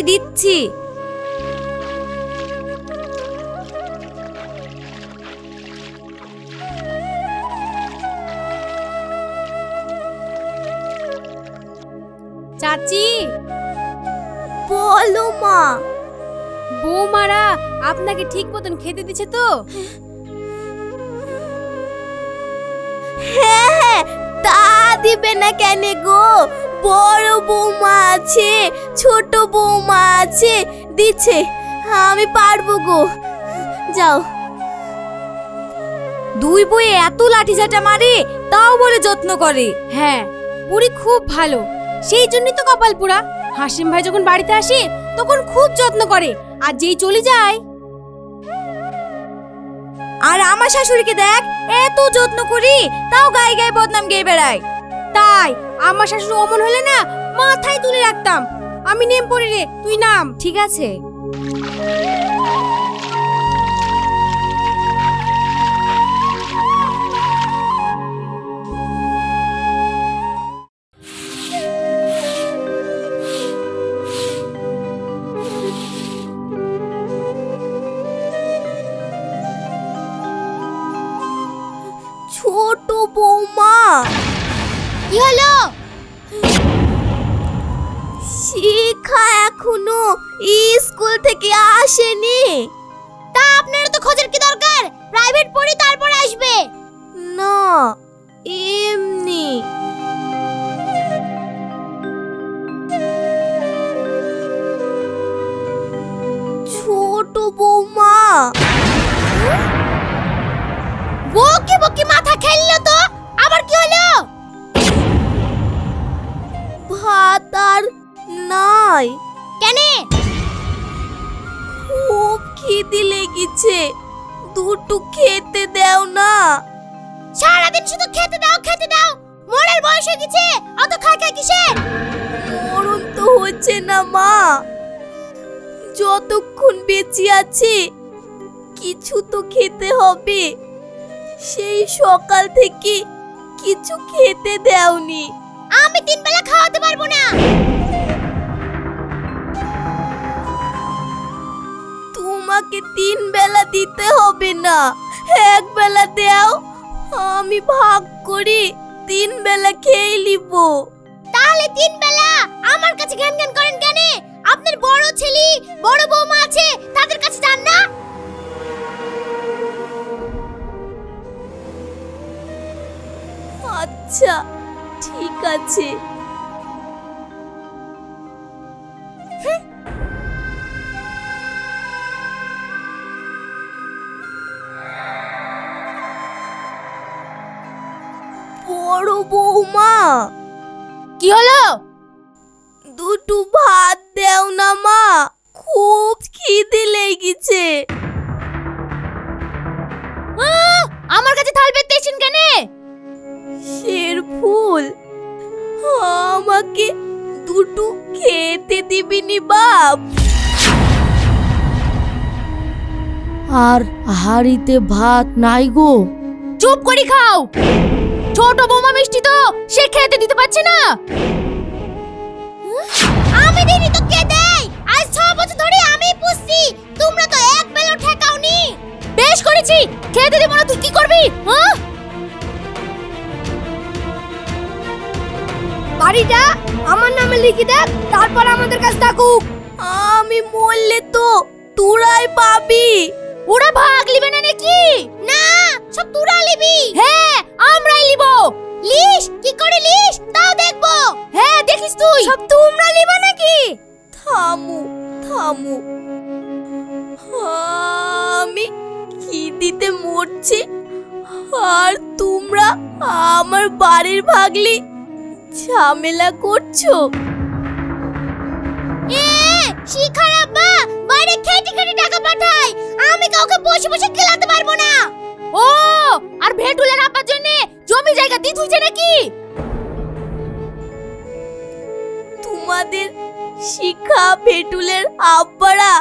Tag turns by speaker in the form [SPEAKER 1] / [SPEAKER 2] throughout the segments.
[SPEAKER 1] চাচি দিচ্ছি। চাচি!
[SPEAKER 2] বলো মা।
[SPEAKER 1] বৌমারা আপনাকে ঠিক মতন খেতে দিছে তো?
[SPEAKER 2] হ্যাঁ হ্যাঁ তা দিবে না কেন গো? বড় বৌমা আছে ছোট বৌমা আছে। দিচ্ছে আমি পারব গো। যাও।
[SPEAKER 1] দুই বইয়ে এত লাঠি ঝাঁটা মারে তাও বলে যত্ন করে। হ্যাঁ পুরি খুব ভালো। সেই জন্যই তো কপাল পুরা হাসিম ভাই যখন বাড়িতে আসে তখন খুব যত্ন করে আর যেই চলে যায়। আর আমার শাশুড়িকে দেখ এত যত্ন করি তাও গায়ে গায়ে বদনাম গেয়ে বেড়ায়। তাই আমার শাশুড়ি অমন হলে না মাথায় তুলে রাখতাম। আমি নেম পড়ে রে তুই নাম। ঠিক আছে।
[SPEAKER 2] শিখা এখনও স্কুল থেকে আসেনি।
[SPEAKER 1] তা আপনার তো খোঁজের কি দরকার? প্রাইভেট পড়ি তারপর আসবে।
[SPEAKER 2] না এমনি। ছোট বৌমা।
[SPEAKER 1] বকে বকে মাথা খেললো তো? আবার কি হলো?
[SPEAKER 2] ভাত আর নাই
[SPEAKER 1] কেনে?
[SPEAKER 2] খুব খিদে লেগেছে। দুটো খেতে দাও না।
[SPEAKER 1] সারাদিন শুধু খেতে দাও খেতে দাও। মোড়ের বয়স হয়ে গেছে অত খাই খাই কিসের
[SPEAKER 2] মরণ তো হচ্ছে না মা। যতক্ষণ বেঁচে আছি কিছু তো খেতে হবে। সেই সকাল থেকে কিছু খেতে দেওনি।
[SPEAKER 1] আমি তিন বেলা খাওয়াতে পারব না।
[SPEAKER 2] তোমাকে তিন বেলা দিতে হবে না। এক বেলা দাও আমি ভাগ করি তিন বেলা খেয়ে নিব।
[SPEAKER 1] তাহলে তিন বেলা? আমার কাছে জ্ঞান জ্ঞান করেন কেন? আপনার বড় ছেলে বড় বৌমা আছে তাদের কাছে যান না।
[SPEAKER 2] আচ্ছা ঠিক আছে।
[SPEAKER 1] কি হলো?
[SPEAKER 2] দুটো ভাত দেও না মা খুব খিদে লেগেছে।
[SPEAKER 1] আহ, আমার কাছে থাল পেতে এসেছেন কেন?
[SPEAKER 2] শের ফুল আমাকে দুটো খেতে দিবিনি বাপ।
[SPEAKER 3] আর হাড়িতে ভাত নাই গো।
[SPEAKER 1] চুপ করে খাও। ছোট বৌমা মিষ্টি তো সে খেতে দিতে পারছে না। আমি দিনি তো কে দেয় আজ ছ বছর ধরে আমি পুষছি। তোমরা তো এক ঠেকাওনি। বেশ করেছি। খেতে দেব না তুই কি করবি? হ্যাঁ? বাড়িটা আমার নামে লিখে দেখ তারপর আমাদের কাছে থাকুক।
[SPEAKER 2] আমি মরলে তো তোরাই পাবি।
[SPEAKER 1] ওরা ভাগ লিবে না নাকি? না সব তোরা লিবি হ্যাঁ আমরাই লিব লিস কি করে লিস তাও দেখব। হ্যাঁ দেখিস তুই। সব তোমরা লিবা নাকি?
[SPEAKER 2] থামু থামু। আমি খিদিতে মরছি? আর তোমরা আমার বাড়ির ভাগলি ঝামেলা করছ?
[SPEAKER 1] এ শিখার আব্বা বাইরে খেটে খেটে টাকা পাঠায়। আমি কাউকে বসে বসে খেলাতে পারব না। জমি জায়গা দিয়ে তুইছে নাকি?
[SPEAKER 2] তোমাদের শিখা ভেটুলের আব্বারা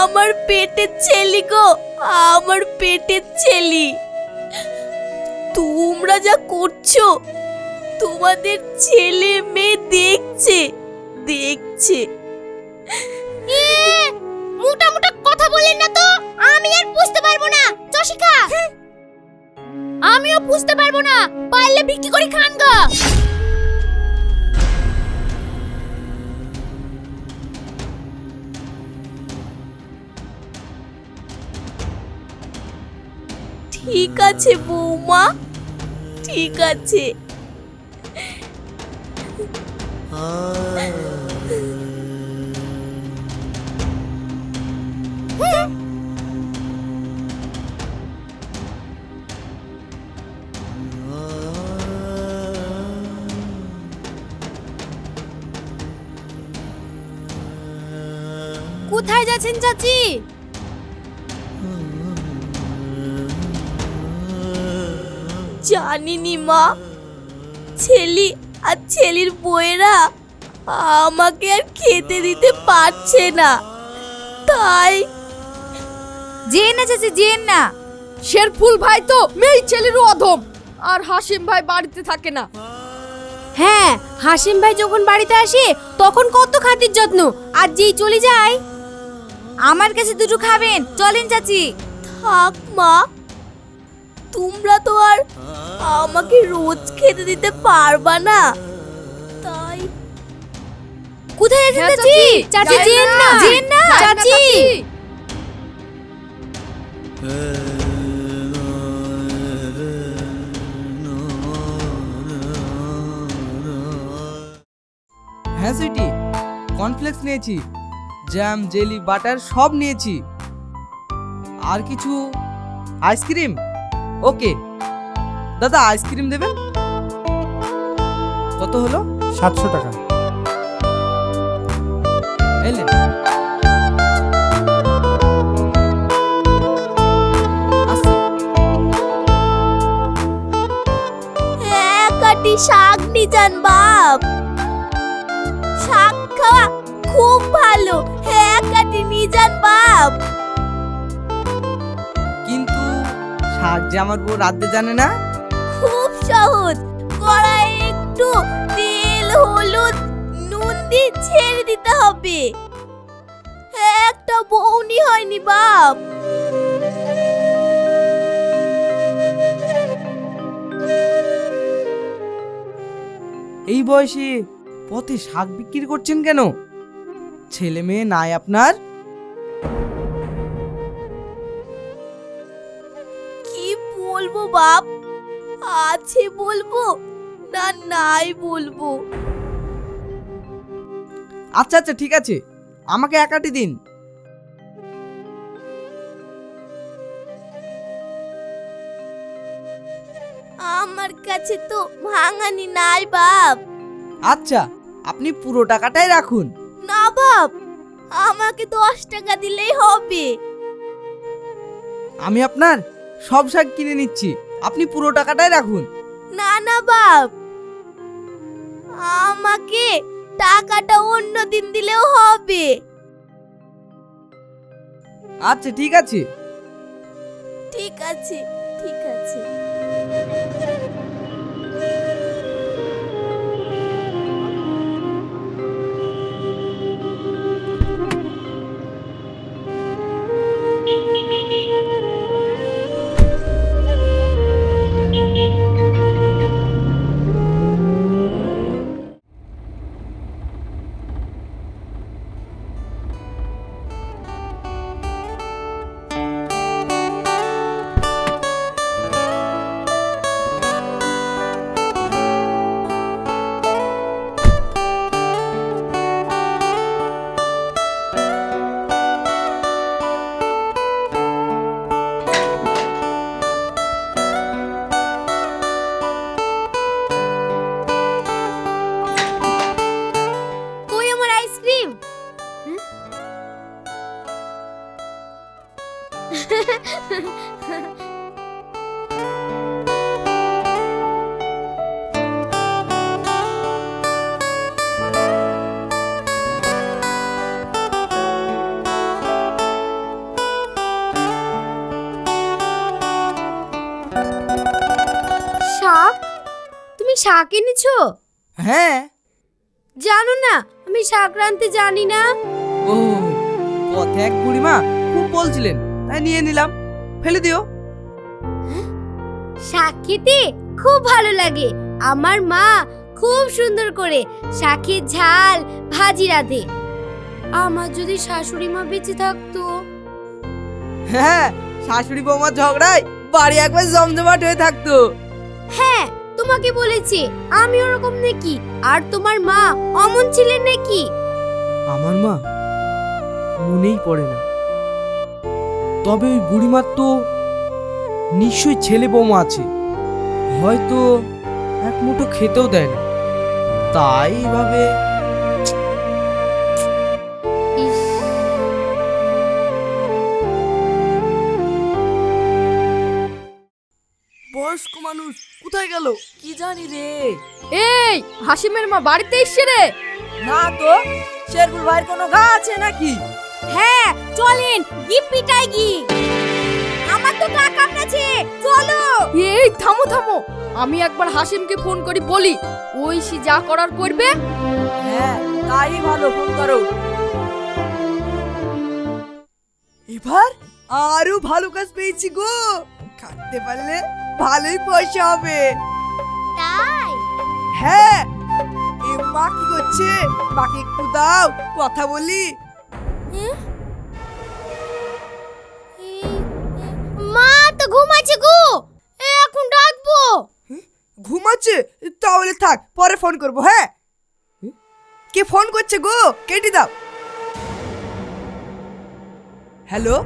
[SPEAKER 2] আমার পেটের ছেলি গো আমার পেটের ছেলি। তোমরা যা করছ তোমাদের ছেলে মেয়ে দেখছে দেখছে।
[SPEAKER 1] মোটা মোটা কথা বলেন না তো আমি আর বুঝতে পারব না। চশিকা আমিও বুঝতে পারব না। পারলে বিক্রি করে খান গা।
[SPEAKER 2] ঠিক আছে বৌমা। ঠিক আছে।
[SPEAKER 1] যাচ্ছেন চাচি?
[SPEAKER 2] জানিনি মা ছেলি আর ছেলির বউয়েরা আমাকে আর খেতে দিতে পারছে না। তাই
[SPEAKER 1] জেন না চাচি জেন না। শেরফুল ভাই তো মেয়ে ছেলেরও অধম আর হাসিম ভাই বাড়িতে থাকে না। হ্যাঁ হাসিম ভাই যখন বাড়িতে আসে তখন কত খাতির যত্ন আর যেই চলে যায় আমার কাছে দুটো খাবেন। চলেন চাচি।
[SPEAKER 2] থাক মা। তোমরা তো আর আমাকে রোজ খেতে দিতে পারবা না। তাই
[SPEAKER 1] কোথায় আছেন চাচি? চাচি। জেন না। জেন না চাচি।
[SPEAKER 4] হ্যাঁ সুইটি কর্নফ্লেক্স নিয়েছি। জ্যাম জেলি বাটার সব নিয়েছি। আর কিছু আইসক্রিম ওকে দাদা আইসক্রিম দেবেন? কত হলো?
[SPEAKER 5] সাতশো টাকা।
[SPEAKER 4] এলেন
[SPEAKER 2] হ্যাঁ কাটি শাক নি যান বাপ। শাক খাওয়া খুব ভালো। নি যান বাপ।
[SPEAKER 4] কিন্তু শাক যে আমার বউ রাঁধতে জানে না?
[SPEAKER 2] খুব সহজ। কড়াই একটু তেল হলুদ নুন দিয়ে ছেড়ে দিতে হবে। একটা বউনি হয়নি বাপ।
[SPEAKER 4] এই বয়সে পথে শাক বিক্রি করছেন কেন? ছেলে মেয়ে নাই আপনার?
[SPEAKER 2] কি বলব বাপ? আছে বলব না নাই বলব?
[SPEAKER 4] আচ্ছা আচ্ছা ঠিক আছে। আমাকে একাটি দিন।
[SPEAKER 2] আমার কাছে তো ভাঙানি নাই বাপ।
[SPEAKER 4] আচ্ছা আপনি পুরো টাকাটাই রাখুন।
[SPEAKER 2] বাপ আমাকে দশ টাকা দিলেই হবে।
[SPEAKER 4] আমি আপনার সব শাক কিনে নিচ্ছি। আপনি পুরো টাকাটাই রাখুন।
[SPEAKER 2] না না বাপ। আমাকে টাকাটা অন্য দিন দিলেও হবে।
[SPEAKER 4] আচ্ছা ঠিক আছে।
[SPEAKER 2] ঠিক আছে ঠিক আছে।
[SPEAKER 1] শাক? তুমি শাক এনেছো?
[SPEAKER 4] হ্যাঁ।
[SPEAKER 1] জানো না আমি সংক্রান্তি জানি না।
[SPEAKER 4] ও পথে এক বুড়িমা খুব বলছিলেন নিয়ে নিলাম। ফেলে দিও।
[SPEAKER 1] শাক খেতে খুব ভালো লাগে। আমার মা খুব সুন্দর করে শাকের ঝাল ভাজি রাঁধে। আমার যদি শাশুড়ি মা বেঁচে থাকতো?
[SPEAKER 4] হ্যাঁ শাশুড়ি বৌমার ঝগড়ায় বাড়ি একবার জমজমাট হয়ে থাকতো।
[SPEAKER 1] হ্যাঁ তোমাকে বলেছে আমি ওরকম নাকি? আর তোমার মা অমন ছিলেন নাকি?
[SPEAKER 4] আমার মা মনেই পড়ে না। তবে ওই বুড়িমার তো নিশ্চয়ই ছেলে বৌমা আছে। হয়তো এক মুঠো খেতেও দেয় না। তাই ভাবে বয়স্ক মানুষ কোথায় গেল? কি জানি রে।
[SPEAKER 3] এই হাসিমের মা বাড়িতে এসছে রে।
[SPEAKER 4] না তো শেরপুর ভাইয়ের কোনো গা আছে নাকি?
[SPEAKER 1] হ্যাঁ চলেন গিপ্পিটাই গি আমার তো টাকা আপনাছে চলো।
[SPEAKER 3] এই থামো থামো। আমি একবার হাসিমকে ফোন করি বলি ওই সে যা করার করবে।
[SPEAKER 4] হ্যাঁ তাই ভালো ফোন করো। এবার আরও ভালো কাজ পেয়েছি গো। খাটতে পারলে ভালোই পয়সা হবে।
[SPEAKER 1] তাই?
[SPEAKER 4] হ্যাঁ এ মা কি করছে? মাকে একটু দাও কথা বলি।
[SPEAKER 1] মা তো ঘুমাচ্ছে গো। এখন ডাকবো।
[SPEAKER 4] ঘুমাচ্ছে তাহলে থাক পরে ফোন করব হ্যাঁ? কে ফোন করছে গো? কেটে দাও। হ্যালো?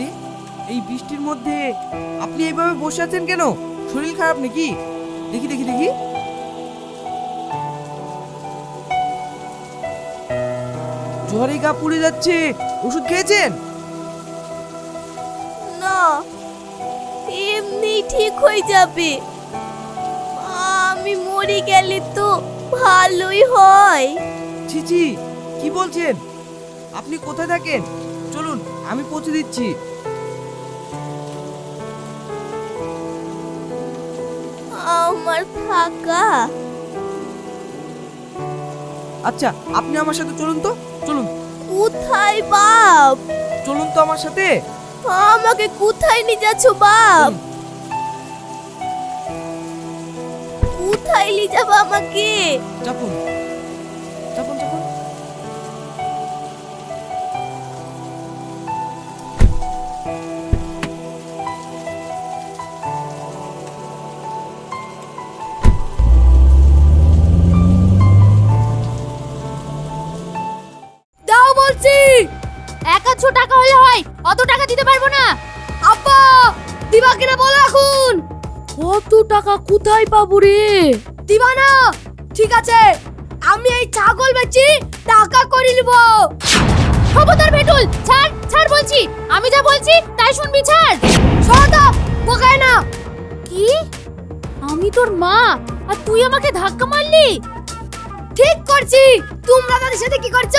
[SPEAKER 4] আরে এই বৃষ্টির মধ্যে আপনি এইভাবে বসে আছেন কেন? শরীর খারাপ নাকি? দেখি দেখি দেখি। জ্বরে গা পুড়ে যাচ্ছে। ওষুধ খেয়েছেন?
[SPEAKER 2] না এমনি ঠিক হয়ে যাবে। আমি মরে গেলে তো ভালোই হয়।
[SPEAKER 4] ছিছি কি বলছেন? আপনি কোথায় থাকেন? চলুন আমি পৌঁছে দিচ্ছি।
[SPEAKER 2] আমার ফাঁকা।
[SPEAKER 4] আচ্ছা আপনি আমার সাথে চলুন তো চলুন।
[SPEAKER 2] কোথায় বাপ?
[SPEAKER 4] চলুন তো আমার সাথে।
[SPEAKER 2] আমাকে কোথায় নিয়ে যাচ্ছ বাপ? কোথায় নিয়ে যাব আমাকে?
[SPEAKER 4] চাপুন
[SPEAKER 1] টাকা দিতে পারব না। আব্বা দিবা কিনা বলো এখন।
[SPEAKER 3] কত টাকা কোথায় পাবো রে?
[SPEAKER 1] দিবা না ঠিক আছে আমি এই ছাগল বেচি টাকা করে নিব। খবরদার বেটুল ছাড় ছাড় বলছি। আমি যা বলছি তাই শুনবি ছাড়। সদা বোকায় না। কি? আমি তোর মা আর তুই আমাকে ধাক্কা মারলি? ঠিক করছি তোমরা তাদের সাথে কি করছ?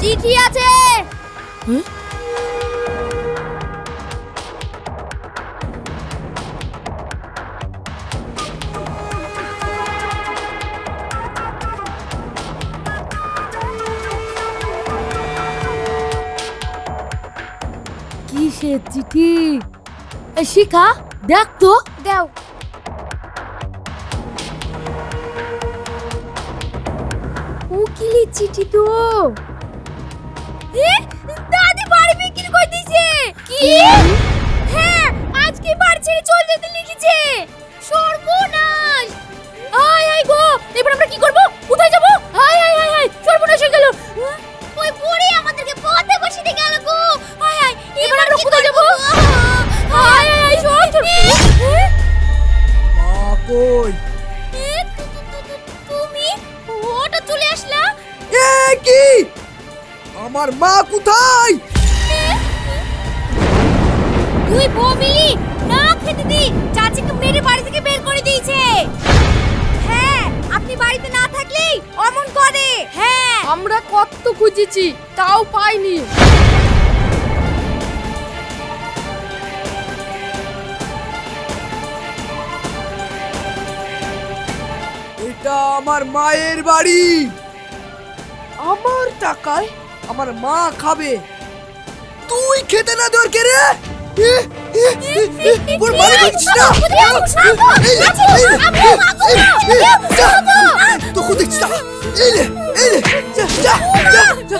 [SPEAKER 1] চিঠি আছে।
[SPEAKER 3] কিসের চিঠি? শিখা দেখ তো।
[SPEAKER 1] দাও। উকিলের চিঠি তো। কি হ্যাঁ আমাকে বাড়ি ছেড়ে চলে যেতে লিখেছে? সর্বনাশ! আয় আয় গো! এবার আমরা কি করব? কোথায় যাব? আয় আয় আয় আয় সর্বনাশ হয়ে গেল। ওই বুড়ি আমাদেরকে পথে বসে দিয়ে গেল গো। আয় আয় এবার আমরা কোথায় যাব? আয় আয় আয় সব
[SPEAKER 4] মা কই?
[SPEAKER 1] তুমি? ওটা চলে আসলা?
[SPEAKER 4] এ কি? আমার মা কোথায়?
[SPEAKER 1] তুই বউ মিলি না খেতে দি। চাচিকে মেরে বাড়ি থেকে বের করে দিয়েছে। হ্যাঁ আপনি বাড়িতে না থাকলেই অমন করে। হ্যাঁ।
[SPEAKER 3] আমরা কত খুঁজেছি তাও পাইনি।
[SPEAKER 4] এটা আমার মায়ের বাড়ি। আমার টাকায় আমার মা খাবে। তুই খেতে না দর কে রে ওর না। তোকে দেখছিস না যা, যা, যা,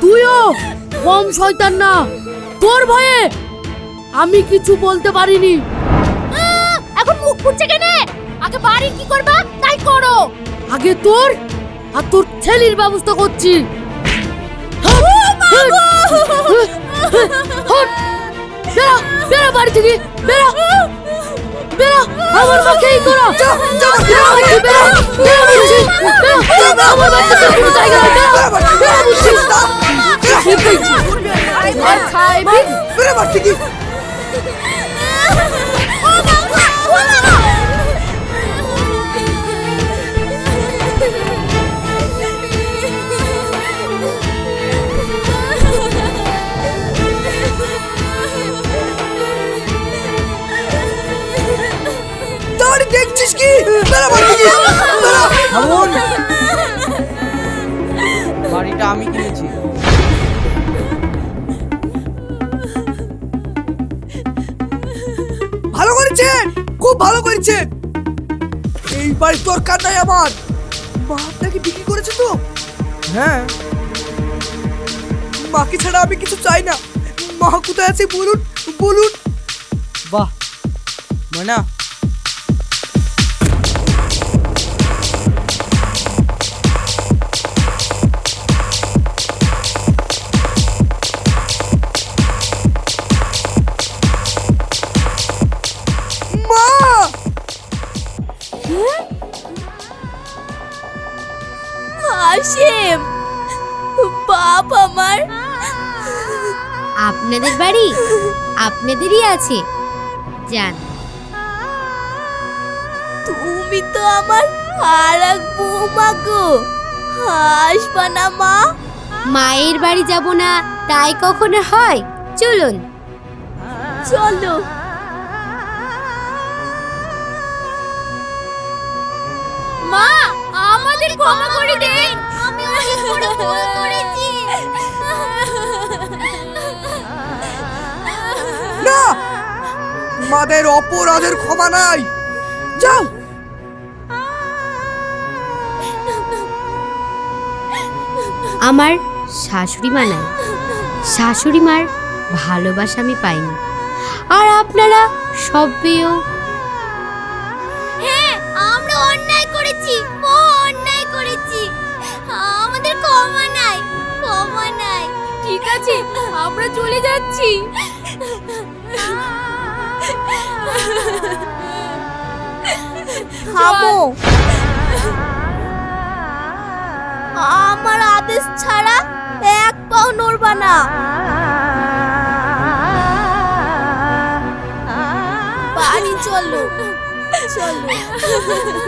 [SPEAKER 3] তুইও কম শয়তান না। তোর ভয়ে আমি কিছু বলতে পারিনি।
[SPEAKER 1] এখন মুখ ফুটছে কেন? আগে বাড়ি কি করবা? তাই করো।
[SPEAKER 3] আগে তোর আর তোর ছেলির ব্যবস্থা করছি! বেরো বেরো বাড়ি থেকে বেরো বেরো আমার মাকে এই করো বেরো বাড়ি থেকে, বেরো বেরো বলছি বেরো আমার বাচ্চাদের কোনো জায়গা নেই বেরো বেরো বলছি আর খাইবি
[SPEAKER 4] বেরো বাড়ি থেকে। থামুন। বাড়িটা আমি কিনেছি। ভালো করেছেন খুব ভালো করেছেন এই বাড়ির দরকার নাই আমার। মা আপনাকে বিক্রি করেছে তো? হ্যাঁ। মাকে ছাড়া আমি কিছু চাই না। মা কোথায় আছে বলুন বলুন। বাহ মনা
[SPEAKER 1] আপনাদেরই আছে। যান।
[SPEAKER 2] তুমি তো আমার আর এক বৌমা গো। হাসবা না মা।
[SPEAKER 1] মায়ের বাড়ি যাব না তাই কখনো হয়? চলুন।
[SPEAKER 2] চলো।
[SPEAKER 1] মা আমাদের ক্ষমা করে দিন। আমি অনেক বড় ভুল করেছি।
[SPEAKER 4] না! মাদের অপরাধের ক্ষমা নাই। যাও।
[SPEAKER 1] আমার শাশুড়ি মা নাই। শাশুড়ি মার ভালোবাসা আমি পাইনি। আর আপনারা সব পেয়েও হ্যাঁ আমরা অন্যায় করেছি। ও অন্যায় করেছি। আমাদের ক্ষমা নাই। ক্ষমা নাই।
[SPEAKER 3] ঠিক আছে আমরা চলে যাচ্ছি।
[SPEAKER 2] থামো আমার আদেশ ছাড়া এক পাও নড়বা না। বাড়ি চলো। চলো।